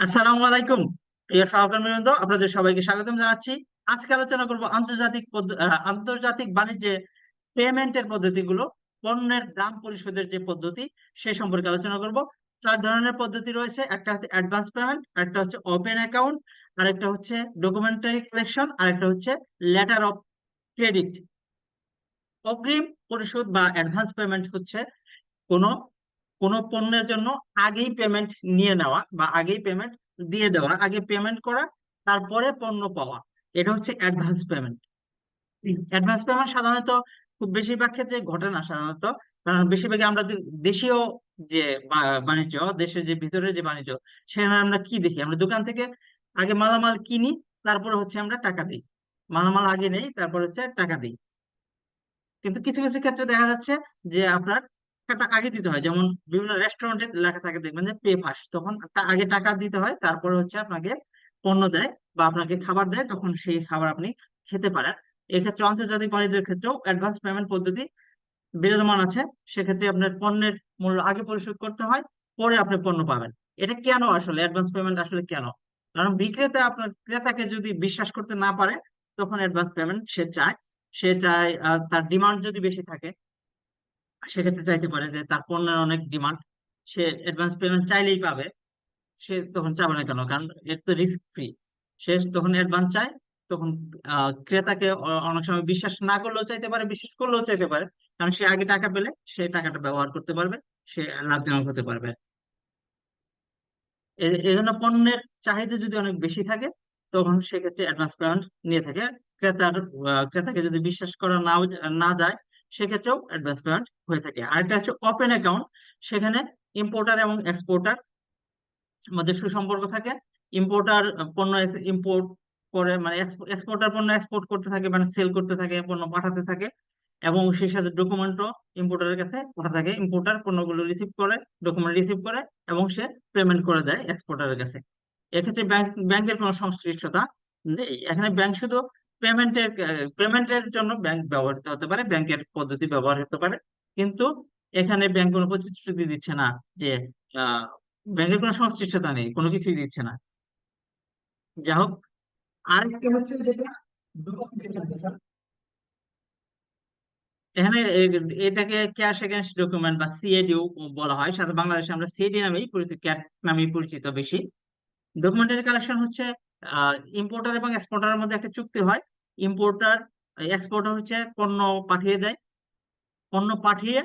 আসসালামু আলাইকুম, প্রিয় সহকর্মীবৃন্দ আপনাদের সবাইকে স্বাগতম জানাচ্ছি। আজকে আলোচনা করব আন্তর্জাতিক আন্তর্জাতিক বাণিজ্যে পেমেন্টের পদ্ধতিগুলো, পণ্যের দাম পরিশোধের যে পদ্ধতি, সে সম্পর্কে আলোচনা করব। চার ধরনের পদ্ধতি রয়েছে, একটা হচ্ছে অ্যাডভান্স পেমেন্ট একটা হচ্ছে ওপেন অ্যাকাউন্ট আর একটা হচ্ছে ডকুমেন্টারি কালেকশন আর একটা হচ্ছে লেটার অফ ক্রেডিট অগ্রিম পরিশোধ বা অ্যাডভান্স পেমেন্ট হচ্ছে কোনো কোনো পণ্যের জন্য আগেই পেমেন্ট নিয়ে নেওয়া বা আগেই পেমেন্ট দিয়ে দেওয়া, আগে পেমেন্ট করা, তারপরে পণ্য পাওয়া, এটা হচ্ছে অ্যাডভান্স পেমেন্ট অ্যাডভান্স পেমেন্ট সাধারণত খুব বেশিরভাগ ক্ষেত্রে ঘটে না সাধারণত, কারণ বেশিরভাগ আমরা দেশীয় যে বাণিজ্য, দেশের যে ভিতরের যে বাণিজ্য, সেখানে আমরা কি দেখি? আমরা দোকান থেকে আগে মালামাল কিনি, তারপরে হচ্ছে আমরা টাকা দিই। মালামাল আগে নেই, তারপর হচ্ছে টাকা দিই। কিন্তু কিছু কিছু ক্ষেত্রে দেখা যাচ্ছে যে আপনার টাকাটা আগে দিতে হয়। যেমন বিভিন্ন রেস্টুরেন্টে লেখা থাকে, দেখবেন যে পে ফার্স্ট তখন আগে টাকা দিতে হয়, তারপরে হচ্ছে আপনাকে পণ্য দেয় বা আপনাকে খাবার দেয়, তখন সেই খাবার আপনি খেতে পারেন। এক্ষেত্রে আন্তর্জাতিক বাণিজ্যের ক্ষেত্রেও অ্যাডভান্স পেমেন্ট পদ্ধতি বিরাজমান আছে। সেক্ষেত্রে আপনার পণ্যের মূল্য আগে পরিশোধ করতে হয়, পরে আপনি পণ্য পাবেন। এটা কেন আসলে? অ্যাডভান্স পেমেন্ট আসলে কেন? কারণ বিক্রেতা আপনার, ক্রেতাকে যদি বিশ্বাস করতে না পারে, তখন অ্যাডভান্স পেমেন্ট সে চায়। সে চায় তার ডিমান্ড যদি বেশি থাকে সেক্ষেত্রে চাইতে পারে যে তার পণ্যের অনেক ডিমান্ড সে অ্যাডভান্স পেমেন্ট চাইলেই পাবে, সে তখন চাবে না কেন? কারণ এর তো রিস্ক ফ্রি সে তখন অ্যাডভান্স চায়, তখন ক্রেতাকে অনেক সময় বিশ্বাস না করলেও চাইতে পারে, বিশ্বাস করলেও চাইতে পারে। কারণ সে আগে টাকা পেলে, সে টাকাটা ব্যবহার করতে পারবে, সে লাভজনক হতে পারবে। এ- এজন্য পণ্যের চাহিদা যদি অনেক বেশি থাকে, তখন সেক্ষেত্রে অ্যাডভান্স পেমেন্ট নিয়ে থাকে। ক্রেতার ক্রেতাকে যদি বিশ্বাস করা নাও, না যায় সেক্ষেত্রেও অ্যাডভান্স পেমেন্ট হয়ে থাকে। আরেকটা হচ্ছে ওপেন অ্যাকাউন্ট সেখানে ইম্পোর্টার এবং এক্সপোর্টার মধ্যে সুসম্পর্ক থাকে। ইম্পোর্টার পণ্য ইম্পোর্ট করে মানে এক্সপোর্টার পণ্য এক্সপোর্ট করতে থাকে মানে সেল করতে থাকে, পণ্য পাঠাতে থাকে এবং সেই সাথে ডকুমেন্টও ইম্পোর্টারের কাছে পাঠাতে থাকে। ইম্পোর্টার পণ্যগুলো রিসিভ করে ডকুমেন্ট রিসিভ করে এবং সে পেমেন্ট করে দেয় এক্সপোর্টারের কাছে। এক্ষেত্রে ব্যাংক ব্যাংকের কোনো সংশ্লিষ্টতা নেই। এখানে ব্যাংক শুধু পেমেন্টের পেমেন্টের জন্য ব্যাংক ব্যবহৃত হতে পারে ব্যাংকের পদ্ধতি ব্যবহার হতে পারে। কিন্তু এখানে ব্যাংক কোনো প্রতিশ্রুতি দিচ্ছে না যে ব্যাংকের কোনো সংশ্লিষ্টতা নেই, কোনো কিছুই দিচ্ছে না। যাই হোক, আরেকটা হচ্ছে যেটা এখানে এটাকে ক্যাশ এগেইনস্ট ডকুমেন্ট বা সিএডিও বলা হয় সাথে বাংলাদেশে আমরা সিএডি নামেই পরিচিত ক্যাট নামেই পরিচিত বেশি। ডকুমেন্টারি কালেকশন হচ্ছে ইম্পোর্টার এবং এক্সপোর্টারের মধ্যে একটা চুক্তি হয়। ইম্পোর্টার এক্সপোর্টার হচ্ছে পণ্য পাঠিয়ে দেয়। পণ্য পাঠিয়ে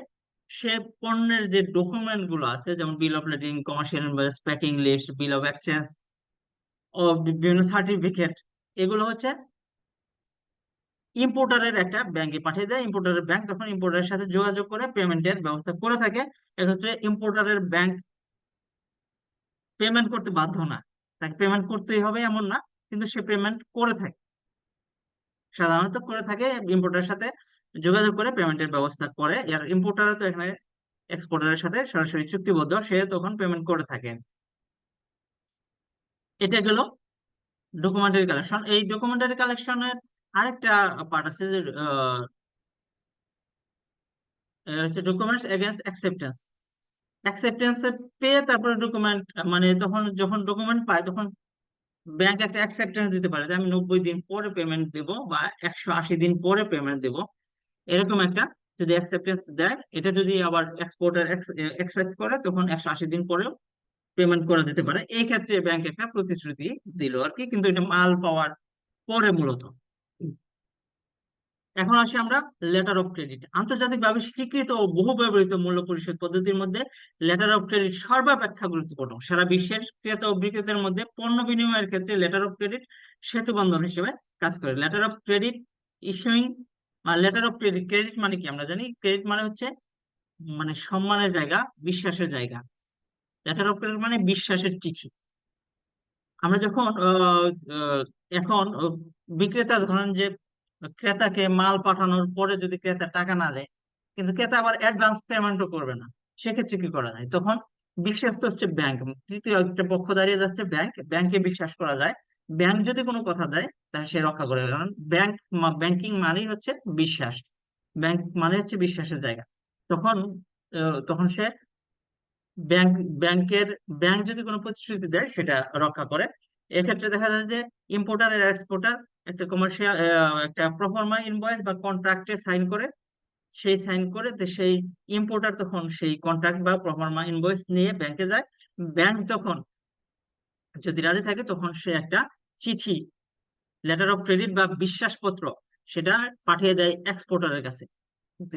সে পণ্যের যে ডকুমেন্টগুলো আছে, যেমন bill of lading commercial packing list bill of exchange বিভিন্ন সার্টিফিকেট এগুলো হচ্ছে ইম্পোর্টারের একটা ব্যাংকে পাঠিয়ে দেয়। ইম্পোর্টারের ব্যাংক তখন ইম্পোর্টারের সাথে যোগাযোগ করে পেমেন্টের ব্যবস্থা করে থাকে। এক্ষেত্রে ইম্পোর্টারের ব্যাংক পেমেন্ট করতে বাধ্য না। তাকে পেমেন্ট করতেই হবে এমন না, কিন্তু সে পেমেন্ট করে থাকে। সাধারণত করে থাকে ইম্পোর্টারের সাথে, যোগাযোগ করে পেমেন্টের ব্যবস্থা করে। আর ইম্পোর্টারও তো এখানে এক্সপোর্টারের সাথে সরাসরি চুক্তিবদ্ধ, সে তখন পেমেন্ট করে থাকে। এটা গেল ডকুমেন্টারি কালেকশন এই ডকুমেন্টারি কালেকশনের আরেকটা পার্ট আছে যে হচ্ছে ডকুমেন্টস এগেন্স্ট অ্যাকসেপ্টেন্স অ্যাকসেপ্টেন্স পেয়ে তারপরে ডকুমেন্ট মানে তখন যখন ডকুমেন্ট পায়, তখন ব্যাংক একটা অ্যাকসেপ্টেন্স দিতে পারে যে আমি নব্বই দিন পরে পেমেন্ট দেব বা একশো আশি দিন পরে পেমেন্ট দেব। এরকম একটা যদি অ্যাকসেপ্টেন্স দেয়, এটা যদি আবার এক্সপোর্টার অ্যাকসেপ্ট করে, তখন একশো আশি দিন পরেও পেমেন্ট করে দিতে পারে। এই ক্ষেত্রে ব্যাংক একটা প্রতিশ্রুতি দিল আর কি, কিন্তু এটা মাল পাওয়ার পরে মূলত। এখন আসি আমরা লেটার অফ ক্রেডিট আন্তর্জাতিকভাবে স্বীকৃত ও বহু ব্যবহৃত মূল্য পরিশোধ পদ্ধতির মধ্যে লেটার অফ ক্রেডিট সর্বাপেক্ষা গুরুত্বপূর্ণ। সারা বিশ্বের ক্রেতা ও বিক্রেতার মধ্যে পণ্য বিনিময়ের ক্ষেত্রে লেটার অফ ক্রেডিট সেতু বন্ধন হিসেবে কাজ করে। Letter of credit issuing letter of credit credit মানে কি আমরা জানি? ক্রেডিট মানে হচ্ছে মানে সম্মানের জায়গা, বিশ্বাসের জায়গা। লেটার অফ ক্রেডিট মানে বিশ্বাসের চিঠি। আমরা যখন এখন বিক্রেতা ধরেন যে ক্রেতাকে মাল পাঠানোর পরে যদি ক্রেতা টাকা না দেয়, কিন্তু ক্রেতা আবার অ্যাডভান্স পেমেন্টও করবে না। সেক্ষেত্রে কি করা যায়? তখন বিশ্বস্ত হচ্ছে ব্যাংক তৃতীয় একটা পক্ষ দাঁড়িয়ে যাচ্ছে ব্যাংক ব্যাংকে বিশ্বাস করা যায়। ব্যাংক যদি কোনো কথা দেয়, তাহলে সে রক্ষা করে কারণ ব্যাংক ব্যাংকিং মানেই হচ্ছে বিশ্বাস। ব্যাংক মানে হচ্ছে বিশ্বাসের জায়গা। তখন তখন সে ব্যাংক ব্যাংকের ব্যাংক যদি কোনো প্রতিশ্রুতি দেয়, সেটা রক্ষা করে। এক্ষেত্রে দেখা যায় যে ইম্পোর্টার এক্সপোর্টার একটা কমার্শিয়াল একটা প্রফর্মা ইনভয়েস বা কন্ট্রাক্টে সাইন করে, সেই সাইন করে সেই ইম্পোর্টার তখন সেই কন্ট্রাক্ট বা প্রফর্মা ইনভয়েস নিয়ে ব্যাংকে যায়। ব্যাংক তখন যদি রাজি থাকে তখন সে একটা চিঠি লেটার অফ ক্রেডিট বা বিশ্বাসপত্র সেটা পাঠিয়ে দেয় এক্সপোর্টারের কাছে।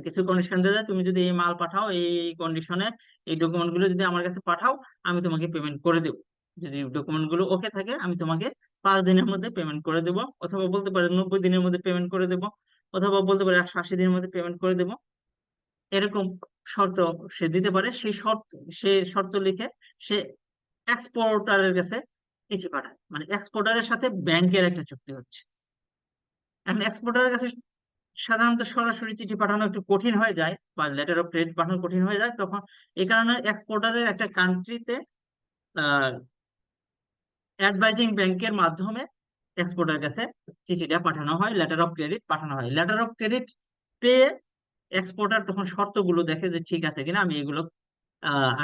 কিছু কন্ডিশন দেয়, তুমি যদি এই মাল পাঠাও, এই কন্ডিশনে এই ডকুমেন্টগুলো যদি আমার কাছে পাঠাও, আমি তোমাকে পেমেন্ট করে দেবো। যদি ডকুমেন্টগুলো ওকে থাকে, আমি তোমাকে পাঁচ দিনের মধ্যে পেমেন্ট করে দেবো, অথবা বলতে পারে নব্বই দিনের মধ্যে পেমেন্ট করে দেবো, অথবা বলতে পারে একশো আশি দিনের মধ্যে পেমেন্ট করে দেবো। এরকম শর্ত সে দিতে পারে, সেই শর্ত, সে শর্ত লিখে সে এক্সপোর্টারের কাছে চিঠি পাঠায়। মানে এক্সপোর্টারের সাথে ব্যাংকের একটা চুক্তি হচ্ছে। এখন এক্সপোর্টারের কাছে সাধারণত সরাসরি চিঠি পাঠানো একটু কঠিন হয়ে যায়, বা লেটার অফ ক্রেডিট পাঠানো কঠিন হয়ে যায়, তখন এই কারণে এক্সপোর্টারের একটা কান্ট্রিতে অ্যাডভাইজিং ব্যাংকের মাধ্যমে এক্সপোর্টার কাছে চিঠিটা পাঠানো হয় লেটার অফ ক্রেডিট পাঠানো হয়। লেটার অফ ক্রেডিট পেয়ে এক্সপোর্টার তখন শর্তগুলো দেখে যে ঠিক আছে কিনা, আমি এগুলো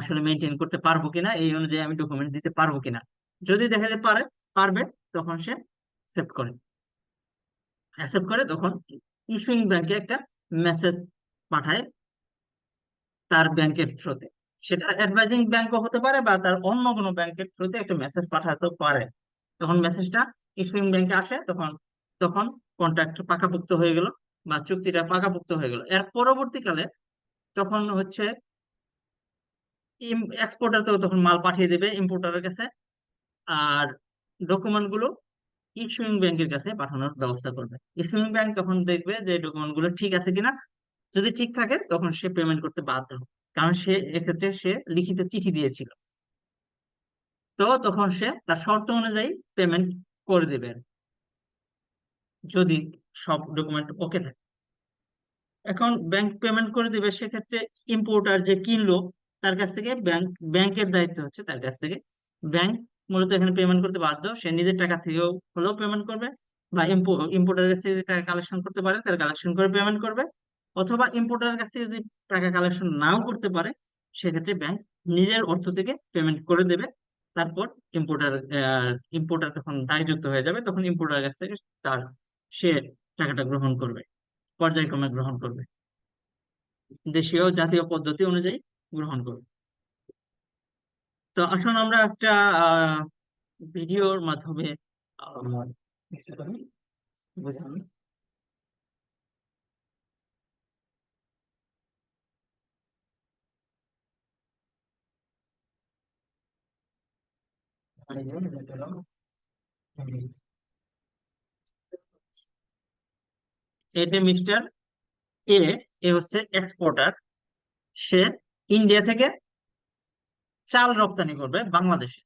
আসলে মেনটেন করতে পারব কিনা, এই অনুযায়ী আমি ডকুমেন্ট দিতে পারব কিনা। যদি দেখা যায় পারে, পারবে, তখন সে অ্যাকসেপ্ট করে। অ্যাকসেপ্ট করে তখন ইস্যুইং ব্যাংকে একটা মেসেজ পাঠায় তার ব্যাংকের থ্রুতে সেটা অ্যাডভাইজিং ব্যাংকও হতে পারে বা তার অন্য কোনো ব্যাংকের থ্রুতে একটা মেসেজ পাঠাতে পারে। তখন মেসেজটা ইস্যুইং ব্যাংকে আসে, তখন তখন কন্ট্রাক্ট পাকাপোক্ত হয়ে গেল বা চুক্তিটা পাকাপোক্ত হয়ে গেল। এর পরবর্তীকালে তখন হচ্ছে এক্সপোর্টার তো তখন মাল পাঠিয়ে দেবে ইম্পোর্টারের কাছে আর ডকুমেন্টগুলো ইস্যুইং ব্যাংকের কাছে পাঠানোর ব্যবস্থা করবে। ইস্যুইং ব্যাংক তখন দেখবে যে ডকুমেন্টগুলো ঠিক আছে কিনা। যদি ঠিক থাকে, তখন সে পেমেন্ট করতে বাধ্য কারণ সে এক্ষেত্রে সে লিখিত চিঠি দিয়েছিল। তো তখন সে তার শর্ত অনুযায়ী পেমেন্ট করে দেবে। যদি সব ডকুমেন্ট ওকে থাকে। এখন ব্যাংক পেমেন্ট করে দিবে সেক্ষেত্রে ইম্পোর্টার যে কিনলো, তার কাছ থেকে ব্যাংক ব্যাংকের দায়িত্ব হচ্ছে তার কাছ থেকে ব্যাংক মূলত এখানে পেমেন্ট করতে বাধ্য। সে নিজের টাকা থেকেও হলেও পেমেন্ট করবে বা ইম্পোর্টারের কাছ থেকে টাকা কালেকশন করতে পারে, তার কালেকশন করে পেমেন্ট করবে। অথবা ইম্পোর্টারের কাছ থেকে যদি টাকা কালেকশন নাও করতে পারে, সেক্ষেত্রে ব্যাংক নিজের অর্থ থেকে পেমেন্ট করে দেবে। তারপর ইম্পোর্টার ইম্পোর্টার তখন দায়যুক্ত হয়ে যাবে, তখন ইম্পোর্টারের কাছ থেকে তার, সে টাকাটা গ্রহণ করবে, পর্যায়ক্রমে গ্রহণ করবে। দেশীয় জাতীয় পদ্ধতি অনুযায়ী গ্রহণ করবে। তো আসুন আমরা একটা ভিডিওর মাধ্যমে বুঝানো এ এ হচ্ছে এক্সপোর্টার সে ইন্ডিয়া থেকে চাল রপ্তানি করবে বাংলাদেশে।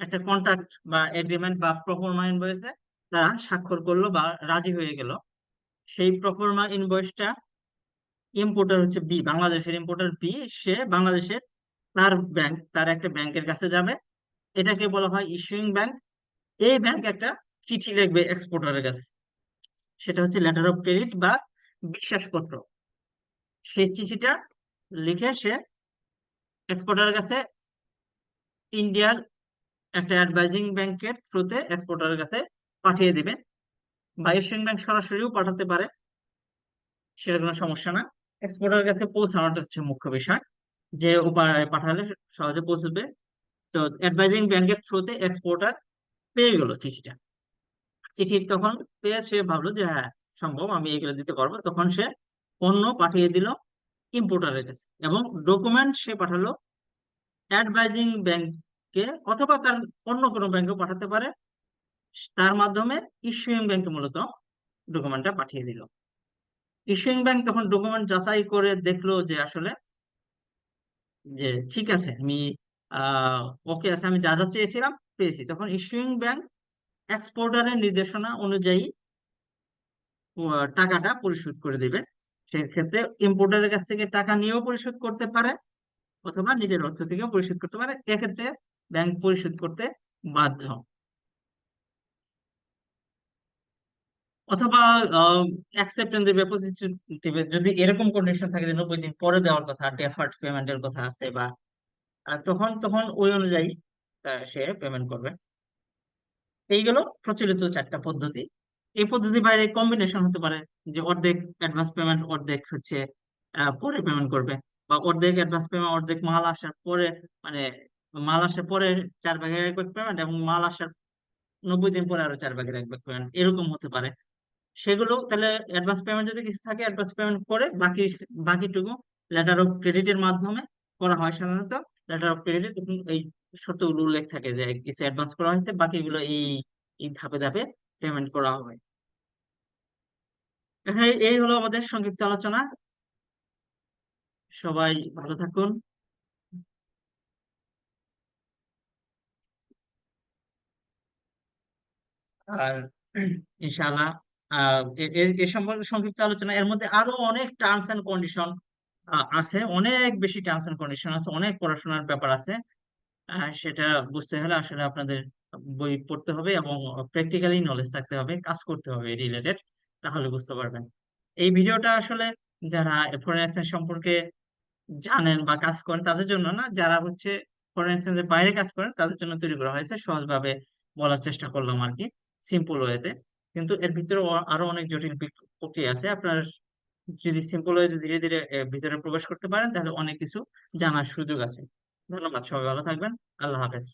একটা কন্ট্রাক্ট বা এগ্রিমেন্ট বা প্রফর্মা ইনভয়েসে তারা স্বাক্ষর করল বা রাজি হয়ে গেল। সেই প্রফর্মা ইনভয়েসটা ইম্পোর্টার হচ্ছে বি বাংলাদেশের ইম্পোর্টার বি সে বাংলাদেশের তার ব্যাংক তার একটা ব্যাংকের কাছে যাবে। এটাকে বলা হয় ইস্যুইং ব্যাংক এই ব্যাংক একটা চিঠি লিখবে এক্সপোর্টারের কাছে। সেটা হচ্ছে লেটার অফ ক্রেডিট বা বিশ্বাসপত্র। সেই চিঠিটা লিখে সে এক্সপোর্টারের কাছে ইন্ডিয়ার একটা অ্যাডভাইজিং ব্যাংকের থ্রুতে এক্সপোর্টারের কাছে পাঠিয়ে দিবে বা এশিয়ান ব্যাংক সরাসরিও পাঠাতে পারে। সেটা কোনো সমস্যা না। এক্সপোর্টারের কাছে পৌঁছানোটা হচ্ছে মুখ্য বিষয়। যে উপায় পাঠালে সহজে পৌঁছবে। তো অ্যাডভাইজিং ব্যাংকের থ্রুতে এক্সপোর্টার পেয়ে গেল চিঠিটা। চিঠি তখন পেয়ে সে ভাবলো যে হ্যাঁ সম্ভব, আমি এগুলো দিতে পারব। তখন সে পণ্য পাঠিয়ে দিল ইম্পোর্টারের কাছে এবং ডকুমেন্ট সে পাঠালো অ্যাডভাইজিং ব্যাংকে অথবা তার অন্য কোনো ব্যাংকে পাঠাতে পারে। তার মাধ্যমে ইস্যুইং ব্যাংকে মূলত ডকুমেন্টটা পাঠিয়ে দিল। ইস্যুইং ব্যাংক তখন ডকুমেন্ট যাচাই করে দেখল যে আসলে যে ঠিক আছে, আমি ওকে আছে, আমি যা যা চেয়েছিলাম পেয়েছি। তখন ইস্যুইং ব্যাংক এক্সপোর্টারের নির্দেশনা অনুযায়ী টাকাটা পরিশোধ করে দিবে। সেক্ষেত্রে ইম্পোর্টারের কাছ থেকে টাকা নিয়েও পরিশোধ করতে পারে অথবা নিজের অর্থ থেকেও পরিশোধ করতে পারে। এক্ষেত্রে ব্যাংক পরিশোধ করতে বাধ্য। অথবা অ্যাকসেপ্টেন্স দিবে পজিটিভ যদি এরকম কন্ডিশন থাকে যে নব্বই দিন পরে দেওয়ার কথা ডেফার্ড পেমেন্টের কথা আছে বা তখন তখন ওই অনুযায়ী সে পেমেন্ট করবে। এইগুলো প্রচলিত চারটা পদ্ধতি। এই পদ্ধতি বাইরে কম্বিনেশন হতে পারে যে অর্ধেক অ্যাডভান্স পেমেন্ট অর্ধেক হচ্ছে পরে পেমেন্ট করবে বা অর্ধেক অ্যাডভান্স পেমেন্ট অর্ধেক মাল আসার পরে মানে মাল আসার পরে চার ভাগের এক পেমেন্ট এবং মাল আসার নব্বই দিন পরে আরও চার ভাগের এক পেমেন্ট এরকম হতে পারে। সেগুলো তাহলে অ্যাডভান্স পেমেন্ট যদি কিছু থাকে অ্যাডভান্স পেমেন্ট করে বাকি, বাকিটুকু লেটার অফ ক্রেডিটের মাধ্যমে করা হয় সাধারণত। লেটার অফ ক্রেডিট তখন এই শর্তগুলো উল্লেখ থাকে যে কিছু অ্যাডভান্স করা হয়েছে, বাকিগুলো এই এই ধাপে ধাপে পেমেন্ট করা হবে এখানে এই হলো আমাদের সংক্ষিপ্ত আলোচনা। সবাই ভালো থাকুন। আর ইনশাআল্লাহ এ সম্পর্কে সংক্ষিপ্ত আলোচনা। এর মধ্যে আরও অনেক টার্মস এন্ড কন্ডিশন আছে। অনেক বেশি টার্মস এন্ড কন্ডিশন আছে, অনেক পড়াশোনার ব্যাপার আছে। সেটা বুঝতে হলে আসলে আপনাদের বই পড়তে হবে এবং প্র্যাকটিক্যালি নলেজ থাকতে হবে, কাজ করতে হবে রিলেটেড তাহলে বুঝতে পারবেন। এই ভিডিওটা আসলে যারা ফরেন এক্সচেঞ্জ সম্পর্কে জানেন বা কাজ করেন, তাদের জন্য না, যারা হচ্ছে ফরেন এক্সচেঞ্জের বাইরে কাজ করেন, তাদের জন্য তৈরি করা হয়েছে। সহজভাবে বলার চেষ্টা করলাম আর কি সিম্পল ওয়েতে কিন্তু এর ভিতরে আরও অনেক জটিল প্রক্রিয়া আছে। আপনার যদি সিম্পল হয়ে ধীরে ধীরে ভিতরে প্রবেশ করতে পারেন, তাহলে অনেক কিছু জানার সুযোগ আছে। ধন্যবাদ, সবাই ভালো থাকবেন। আল্লাহ হাফেজ।